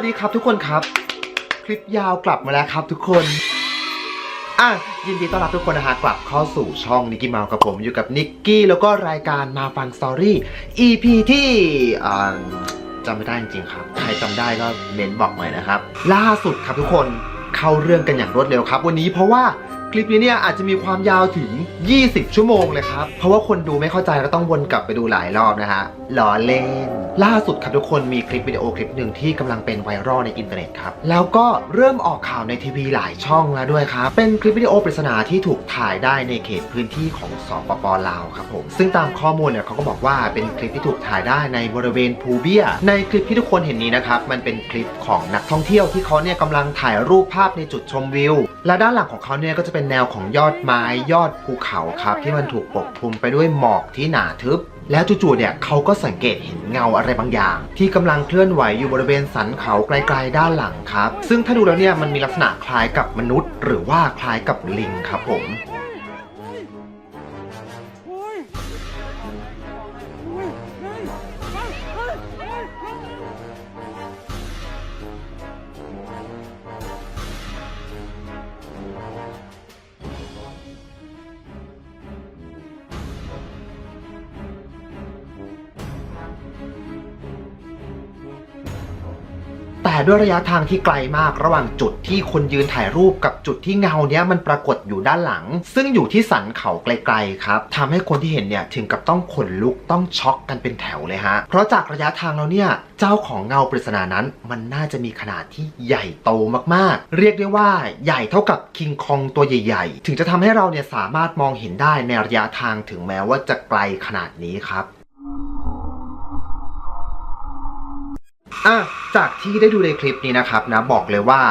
วัสดีครับทุกคนครับ คลิปยาวกลับมาแล้วครับทุกคน อะยินดีต้อนรับทุกคนนะฮะกลับเข้าสู่ช่องนิกกี้เมากับผมอยู่กับนิกกี้แล้วก็รายการมาฟังสตอรี่ EP ที่อ่าจำไม่ได้จริงๆครับ ใครจำได้ก็เม้นบอกหน่อยนะครับ ล่าสุดครับทุกคนเข้าเรื่องกันอย่างรวดเร็วครับ วันนี้เพราะว่า คลิปนี้เนี่ยอาจจะมีความยาวถึง 20 ชั่วโมงเลยครับ เพราะว่าคนดูไม่เข้าใจก็ต้องวนกลับไปดูหลายรอบนะฮะล้อเล่น ล่าสุดครับทุกคนมีคลิปวิดีโอคลิปหนึ่งที่กำลังเป็นไวรัลในอินเทอร์เน็ตครับ แล้วก็เริ่มออกข่าวในทีวีหลายช่องแล้วด้วยครับ เป็นคลิปวิดีโอปริศนาที่ถูกถ่ายได้ในเขตพื้นที่ของสปปลาวครับผม ซึ่งตามข้อมูลเนี่ยเขาก็บอกว่าเป็นคลิปที่ถูกถ่ายได้ในบริเวณภูเบีย ในคลิปที่ทุกคนเห็นนี้นะครับมันเป็นคลิปของนักท่องเที่ยวที่เขาเนี่ยกำลังถ่ายรูปภาพในจุดชมวิว และด้านหลังของเขาเนี่ยก็จะเป็นแนวของยอดไม้ยอดภูเขาครับ ที่มันถูกปกคลุมไปด้วยหมอกที่หนาทึบ แล้วจู่ๆเนี่ยเขาก็สังเกตเห็นเงาอะไรบางอย่าง ที่กำลังเคลื่อนไหวอยู่บริเวณสันเขาไกลๆด้านหลังครับ ซึ่งถ้าดูแล้วเนี่ยมันมีลักษณะคล้ายกับมนุษย์ หรือว่าคล้ายกับลิงครับผม แต่ด้วยระยะทางที่ไกลมากระหว่างจุดที่คนยืนถ่ายรูปกับจุดที่เงาเนี้ยมันปรากฏอยู่ด้านหลัง ซึ่งอยู่ที่สันเขาไกลๆครับทำให้คนที่เห็นเนี่ยถึงกับต้องขนลุกต้องช็อกกันเป็นแถวเลยฮะ เพราะจากระยะทางแล้วเนี่ยเจ้าของเงาปริศนานั้น มันน่าจะมีขนาดที่ใหญ่โตมากๆ เรียกได้ว่าใหญ่เท่ากับคิงคองตัวใหญ่ๆ ถึงจะทำให้เราเนี่ยสามารถมองเห็นได้ในระยะทางถึงแม้ว่าจะไกลขนาดนี้ครับ อะจากที่ได้ดูในคลิปนี้นะครับนะบอกเลยว่า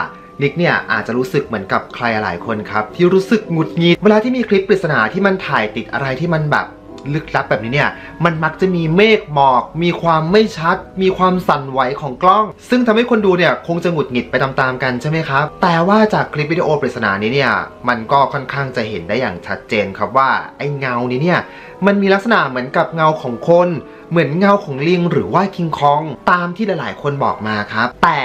นิกเนี่ยอาจจะรู้สึกเหมือนกับใครหลายคนครับที่รู้สึกหงุดหงิดเวลาที่มีคลิปปริศนาที่มันถ่ายติดอะไรที่มันแบบ ลึกลับแบบนี้เนี่ย มันมักจะมีเมฆหมอก มีความไม่ชัด มีความสั่นไหวของกล้อง ซึ่งทำให้คนดูเนี่ยคงจะหงุดหงิดไปตามๆกันใช่ไหมครับ แต่ว่าจากคลิปวิดีโอปริศนานี้เนี่ย มันก็ค่อนข้างจะเห็นได้อย่างชัดเจนครับว่าไอ้เงานี้เนี่ย มันมีลักษณะเหมือนกับเงาของคน เหมือนเงาของลิงหรือว่าคิงคอง ตามที่หลายๆ คนบอกมาครับ แต่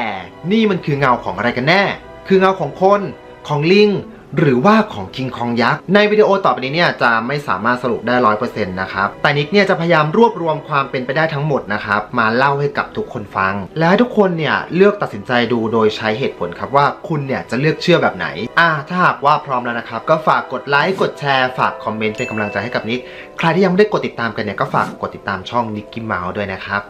นี่มันคือเงาของอะไรกันแน่ คือเงาของคน ของลิง หรือว่าของคิงคองยักษ์ ในวิดีโอต่อไปนี้เนี่ยจะไม่สามารถสรุปได้ร้อยเปอร์เซ็นต์นะครับ แต่นิกเนี่ยจะพยายามรวบรวมความเป็นไปได้ทั้งหมดนะครับ มาเล่าให้กับทุกคนฟัง และให้ทุกคนเนี่ยเลือกตัดสินใจดูโดยใช้เหตุผลครับว่าคุณเนี่ยจะเลือกเชื่อแบบไหน อ่า ถ้าหากว่าพร้อมแล้วนะครับ ก็ฝากกดไลค์ กดแชร์ ฝากคอมเมนต์เป็นกำลังใจให้กับนิก ใครที่ยังไม่ได้กดติดตามกันเนี่ยก็ฝากกดติดตามช่องนิกกี้เมาส์ด้วยนะครับ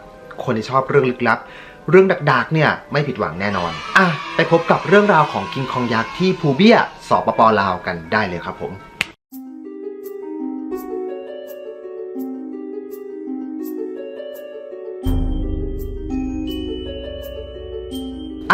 คนที่ชอบเรื่องลึกลับ เรื่องดักๆเนี่ยไม่ผิดหวังแน่นอน อะ ไปพบกับเรื่องราวของกิงคองยักษ์ที่ภูเบียสปปลาวกันได้เลยครับผม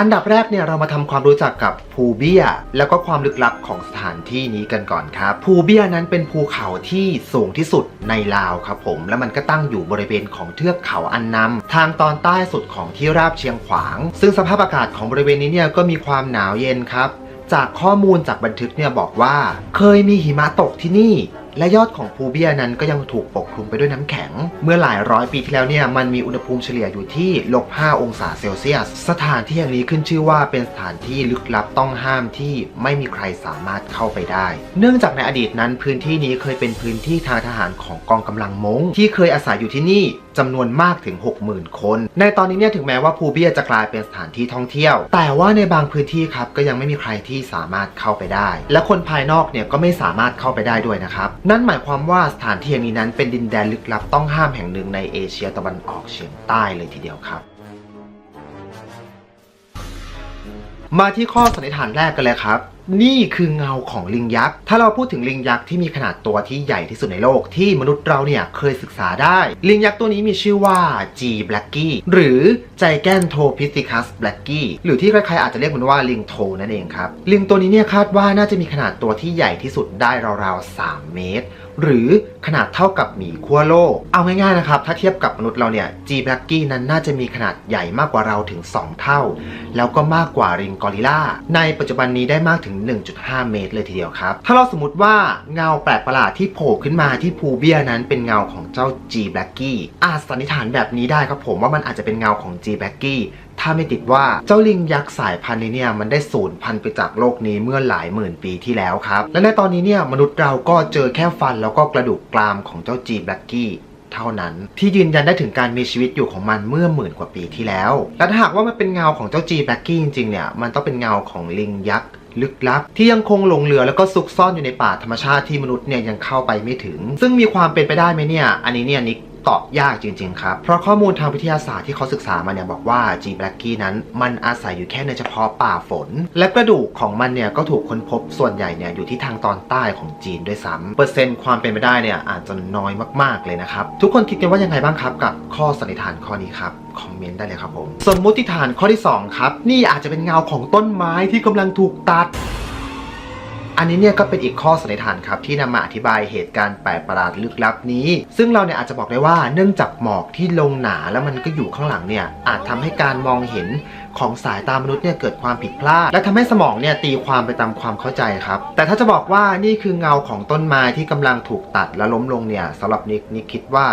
อันดับแรกเนี่ยเรามาทำความรู้จักกับภูเบียแล้วก็ความลึกลับของสถานที่นี้กันก่อนครับภูเบียนั้นเป็นภูเขาที่สูงที่สุดในลาวครับผมและมันก็ตั้งอยู่บริเวณของเทือกเขาอันนำทางตอนใต้สุดของที่ราบเชียงขวาง ซึ่งสภาพอากาศของบริเวณนี้เนี่ยก็มีความหนาวเย็นครับจากข้อมูลจากบันทึกเนี่ยบอกว่า เคยมีหิมะตกที่นี่ และยอดของภูเบียนั้นก็ยังถูกปกคลุมไปด้วยน้ำแข็ง เมื่อหลายร้อยปีที่แล้วเนี่ยมันมีอุณหภูมิเฉลี่ยอยู่ที่ลบ5องศาเซลเซียส สถานที่แห่งนี้ขึ้นชื่อว่าเป็นสถานที่ลึกลับต้องห้ามที่ไม่มีใครสามารถเข้าไปได้ เนื่องจากในอดีตนั้นพื้นที่นี้เคยเป็นพื้นที่ทางทหารของกองกำลังมงที่เคยอาศัยอยู่ที่นี่ จำนวนมากถึง 60,000 คน ในตอนนี้เนี่ยถึงแม้ว่าภูเบียจะกลายเป็นสถานที่ท่องเที่ยว แต่ว่าในบางพื้นที่ครับก็ยังไม่มีใครที่สามารถเข้าไปได้ และคนภายนอกเนี่ยก็ไม่สามารถเข้าไปได้ด้วยนะครับนั่นหมายความว่าสถานที่แห่งนี้นั้นเป็นดินแดนลึกลับต้องห้ามแห่งหนึ่งในเอเชียตะวันออกเฉียงใต้เลยทีเดียวครับมาที่ข้อสันนิษฐานแรกกันเลยครับ นี่คือเงาของลิงยักษ์ ถ้าเราพูดถึงลิงยักษ์ที่มีขนาดตัวที่ใหญ่ที่สุดในโลกที่มนุษย์เราเนี่ยเคยศึกษาได้ ลิงยักษ์ตัวนี้มีชื่อว่า G b l a c k y หรือ Gigantopithecus b l a c k y หรือที่ใครๆอาจจะเรียกมันว่าลิงโทนั่นเองครับ ลิงตัวนี้เนี่ยคาดว่าน่าจะมีขนาดตัวที่ใหญ่ที่สุดได้ราวๆ 3 เมตร หรือขนาดเท่ากับหมีขั้วโลก เอาง่ายๆนะครับ ถ้าเทียบกับมนุษย์เราเนี่ย G b l a c k y นั้นน่าจะมีขนาดใหญ่มากกว่าเราถึง 2 เท่า แล้วก็มากกว่าลิงกอริลลาในปัจจุบันนี้ได้มากถึง1.5 เมตรเลยทีเดียวครับ ถ้าเราสมมติว่าเงาแปลกประหลาดที่โผล่ขึ้นมาที่ภูเบียนั้นเป็นเงาของเจ้า G b l a c k y อาจสันนิษฐานแบบนี้ได้ครับผมว่ามันอาจจะเป็นเงาของ G b l a c k y ถ้าไม่ติดว่าเจ้าลิงยักษ์สายพันธุ์นี้เนี่ยมันได้สูญพันธุ์ไปจากโลกนี้เมื่อหลายหมื่นปีที่แล้วครับ และในตอนนี้เนี่ยมนุษย์เราก็เจอแค่ฟันแล้วก็กระดูกกรามของเจ้า G b l a c k y เท่านั้นที่ยืนยันได้ถึงการมีชีวิตอยู่ของมันเมื่อหมื่นกว่าปีที่แล้ว และถ้าหากว่ามันเป็นเงาของเจ้า G b l a c k y จริงๆเนี่ย มันต้องเป็นเงาของลิงยักษ์ ลึกลับ ที่ยังคงหลงเหลือแล้วก็ซุกซ่อนอยู่ในป่าธรรมชาติที่มนุษย์เนี่ยยังเข้าไปไม่ถึง ซึ่งมีความเป็นไปได้ไหมเนี่ย อันนี้เนี่ยนิก ตอบยากจริงๆครับ เพราะข้อมูลทางวิทยาศาสตร์ที่เขาศึกษามาเนี่ยบอกว่า G b l a c k y นั้นมันอาศัยอยู่แค่ในเฉพาะป่าฝน และกระดูกของมันเนี่ยก็ถูกค้นพบส่วนใหญ่เนี่ยอยู่ที่ทางตอนใต้ของจีนด้วยซ้ำเปอร์เซ็นต์ความเป็นไปได้เนี่ยอาจจะน้อยมากๆเลยนะครับ ทุกคนคิดกันว่ายังไงบ้างครับกับข้อสันนิษฐานข้อนี้ครับคอมเมนต์ได้เลยครับผมสมมุติฐานข้อที่ 2 ครับ นี่อาจจะเป็นเงาของต้นไม้ที่กำลังถูกตัด อันนี้เนี่ยก็เป็นอีกข้อสันนิษฐานครับที่นำมาอธิบายเหตุการณ์แปลกประหลาดลึกลับนี้ ซึ่งเราเนี่ยอาจจะบอกได้ว่าเนื่องจากหมอกที่ลงหนาแล้วมันก็อยู่ข้างหลังเนี่ยอาจทำให้การมองเห็นของสายตามนุษย์เนี่ยเกิดความผิดพลาด และทำให้สมองเนี่ยตีความไปตามความเข้าใจครับ แต่ถ้าจะบอกว่านี่คือเงาของต้นไม้ที่กำลังถูกตัดและล้มลงเนี่ยสำหรับนิกนิกคิดว่า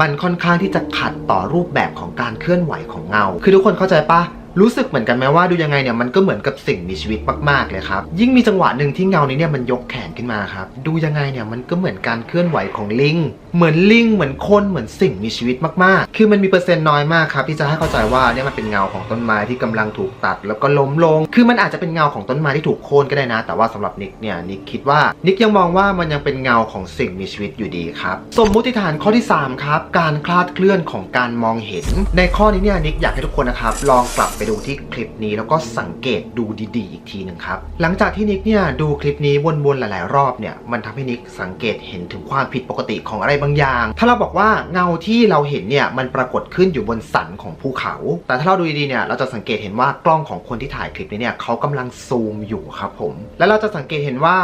มันค่อนข้างที่จะขัดต่อรูปแบบของการเคลื่อนไหวของเงา คือทุกคนเข้าใจปะ รู้สึกเหมือนกันไหมว่าดูยังไงเนี่ยมันก็เหมือนกับสิ่งมีชีวิตมากๆเลยครับ ยิ่งมีจังหวะหนึ่งที่เงานี้เนี่ยมันยกแขนขึ้นมาครับ ดูยังไงเนี่ยมันก็เหมือนการเคลื่อนไหวของลิง เหมือนลิงเหมือนคนเหมือนสิ่งมีชีวิตมากๆ คือมันมีเปอร์เซ็นต์น้อยมากครับที่จะให้เข้าใจว่าเนี่ยมันเป็นเงาของต้นไม้ที่กำลังถูกตัด แล้วก็ล้มลง คือมันอาจจะเป็นเงาของต้นไม้ที่ถูกโค่นก็ได้นะ แต่ว่าสำหรับนิกเนี่ยนิกคิดว่านิกยังมองว่ามันยังเป็นเงาของสิ่งมีชีวิตอยู่ดีครับสมมุติฐานข้อที่ 3 ครับ การคลาดเคลื่อนของการมองเห็น ในข้อนี้เนี่ยนิกอยากให้ทุกคนนะครับลองกลับไปดูที่คลิปนี้แล้วก็สังเกตดูดีๆ อีกทีหนึ่งครับ หลังจากที่นิกเนี่ยดูคลิปนี้วนๆหลายๆ รอบเนี่ยมันทำให้นิกสังเกตเห็นถึงความผิดปกติของอะไรบางอย่าง ถ้าเราบอกว่าเงาที่เราเห็นเนี่ยมันปรากฏขึ้นอยู่บนสันของภูเขา แต่ถ้าเราดูดีๆเนี่ยเราจะสังเกตเห็นว่ากล้องของคนที่ถ่ายคลิปนี้เนี่ยเขากำลังซูมอยู่ครับผม และเราจะสังเกตเห็นว่า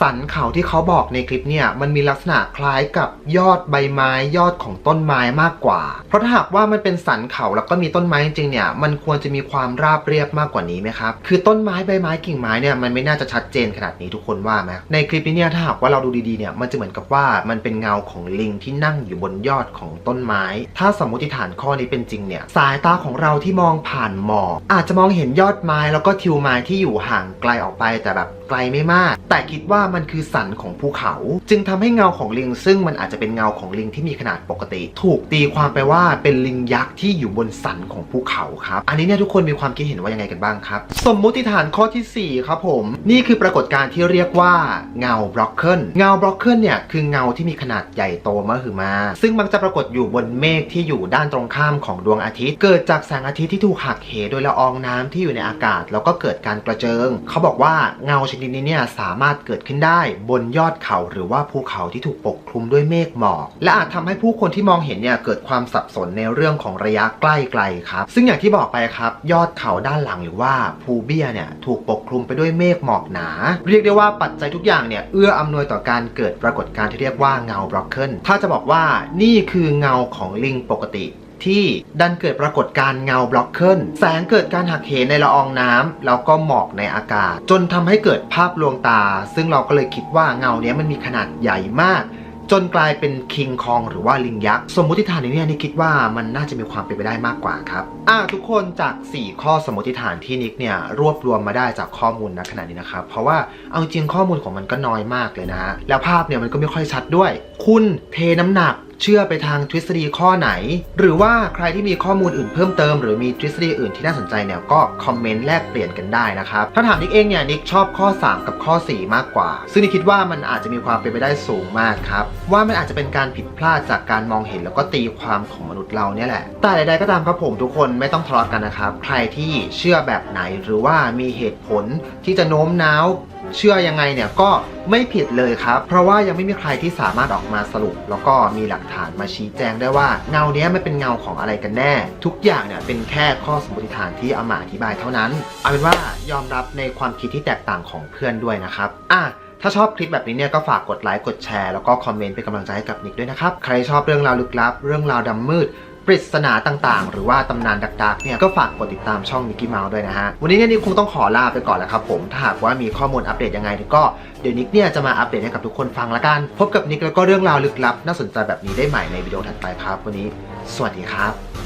สันเขาที่เขาบอกในคลิปเนี่ยมันมีลักษณะคล้ายกับยอดใบไม้ยอดของต้นไม้มากกว่า เพราะถ้าหากว่ามันเป็นสันเขาแล้วก็มีต้นไม้จริงเนี่ยมันควรจะมีความราบเรียบมากกว่านี้ไหมครับคือต้นไม้ใบไม้กิ่งไม้เนี่ยมันไม่น่าจะชัดเจนขนาดนี้ทุกคนว่าไหมในคลิปนี้เนี่ยถ้าหากว่าเราดูดีๆเนี่ยมันจะเหมือนกับว่ามันเป็นเงาของลิงที่นั่งอยู่บนยอดของต้นไม้ ถ้าสมมติฐานข้อนี้เป็นจริงเนี่ยสายตาของเราที่มองผ่านหมอกอาจจะมองเห็นยอดไม้แล้วก็ทิวไม้ที่อยู่ห่างไกลออกไปแต่แบบไกลไม่มาก แต่คิดว่า่ามันคือสันของภูเขา จึงทำให้เงาของลิง ซึ่งมันอาจจะเป็นเงาของลิงที่มีขนาดปกติ ถูกตีความไปว่าเป็นลิงยักษ์ที่อยู่บนสันของภูเขาครับ อันนี้เนี่ยทุกคนมีความคิดเห็นว่ายังไงกันบ้างครับ สมมุติฐานข้อทีสี่ 4 ครับผม นี่คือปรากฏการณ์ที่เรียกว่าเงาบล็อกเกิลเงาบล็อกเกิลเนี่ยคือเงาที่มีขนาดใหญ่โตมหึมา ซึ่งมักจะปรากฏอยู่บนเมฆที่อยู่ด้านตรงข้ามของดวงอาทิตย์ เกิดจากแสงอาทิตย์ที่ถูกหักเหโดยละอองน้ำที่อยู่ในอากาศ แล้วก็เกิดการกระเจิง เขาบอกว่าเงาชนิดนี้เนี่ยสามารถเกิดขึ้นได้ บนยอดเขาหรือว่าภูเขาที่ถูกปกคลุมด้วยเมฆหมอก และอาจทำให้ผู้คนที่มองเห็นเนี่ยเกิดความสับสนในเรื่องของระยะใกล้ไกลครับ ซึ่งอย่างที่บอกไปครับ ยอดเขาด้านหลังหรือว่าภูเบี้ยเนี่ยถูกปกคลุมไปด้วยเมฆหมอกหนา เรียกได้ว่าปัจจัยทุกอย่างเนี่ยเอื้ออำนวยต่อการเกิดปรากฏการณ์ที่เรียกว่าเงาบล็อกเกิลถ้าจะบอกว่านี่คือเงาของลิงปกติ ที่ดันเกิดปรากฏการณ์เงาบล็อกเกิลแสงเกิดการหักเหในละอองน้ำแล้วก็หมอกในอากาศ จนทำให้เกิดภาพลวงตา ซึ่งเราก็เลยคิดว่าเงาเนี้ยมันมีขนาดใหญ่มาก จนกลายเป็นคิงคองหรือว่าลิงยักษ์ สมมติฐานนี้เนี่ยนิกคิดว่ามันน่าจะมีความเป็นไปได้มากกว่าครับอ่าทุกคนจาก 4 ข้อสมมติฐานที่นิกเนี่ยรวบรวมมาได้จากข้อมูลณขณะนี้นะครับเพราะว่าเอาจริงข้อมูลของมันก็น้อยมากเลยนะฮะแล้วภาพเนี่ยมันก็ไม่ค่อยชัดด้วย คุณเทน้ำหนัก เชื่อไปทางทฤษฎีข้อไหน หรือว่าใครที่มีข้อมูลอื่นเพิ่มเติม หรือมีทฤษฎีอื่นที่น่าสนใจเนี่ยก็คอมเมนต์แลกเปลี่ยนกันได้นะครับถ้าถามนิกเองเนี่ยนิกชอบข้อ 3 กับข้อ 4 มากกว่า ซึ่งนิกคิดว่ามันอาจจะมีความเป็นไปได้สูงมากครับว่ามันอาจจะเป็นการผิดพลาดจากการมองเห็นแล้วก็ตีความของมนุษย์เราเนี่ยแหละแต่ใดๆก็ตามครับผมทุกคนไม่ต้องทะเลาะกันนะครับใครที่เชื่อแบบไหนหรือว่ามีเหตุผลที่จะโน้มน้าว เชื่อยังไงเนี่ยก็ไม่ผิดเลยครับ เพราะว่ายังไม่มีใครที่สามารถออกมาสรุป แล้วก็มีหลักฐานมาชี้แจงได้ว่าเงาเนี้ยไมันเป็นเงาของอะไรกันแน่ ทุกอย่างเนี่ยเป็นแค่ข้อสมมติฐานที่เอามาอธิบายเท่านั้น เอาเป็นว่ายอมรับในความคิดที่แตกต่างของเพื่อนด้วยนะครับอะถ้าชอบคลิปแบบนี้เนี่ยก็ฝากกดไลค์กดแชร์แล้วก็คอมเมนต์เป็นกำลังใจให้กับนิกด้วยนะครับใครชอบเรื่องราวลึกลับ เรื่องราวดำมืด ปริศนาต่างๆ หรือว่าตำนานดักๆเนี่ยก็ฝากกดติดตามช่องนิกกี้เมาส์ด้วยนะฮะ วันนี้เนี่ยนิกคงต้องขอลาไปก่อนแล้วครับผมถ้าหากว่ามีข้อมูลอัปเดตยังไงก็เดี๋ยวนิกเนี่ยจะมาอัปเดตให้กับทุกคนฟังละกัน พบกับนิกแล้วก็เรื่องราวลึกลับ น่าสนใจแบบนี้ได้ใหม่ในวิดีโอถัดไปครับวันนี้ สวัสดีครับ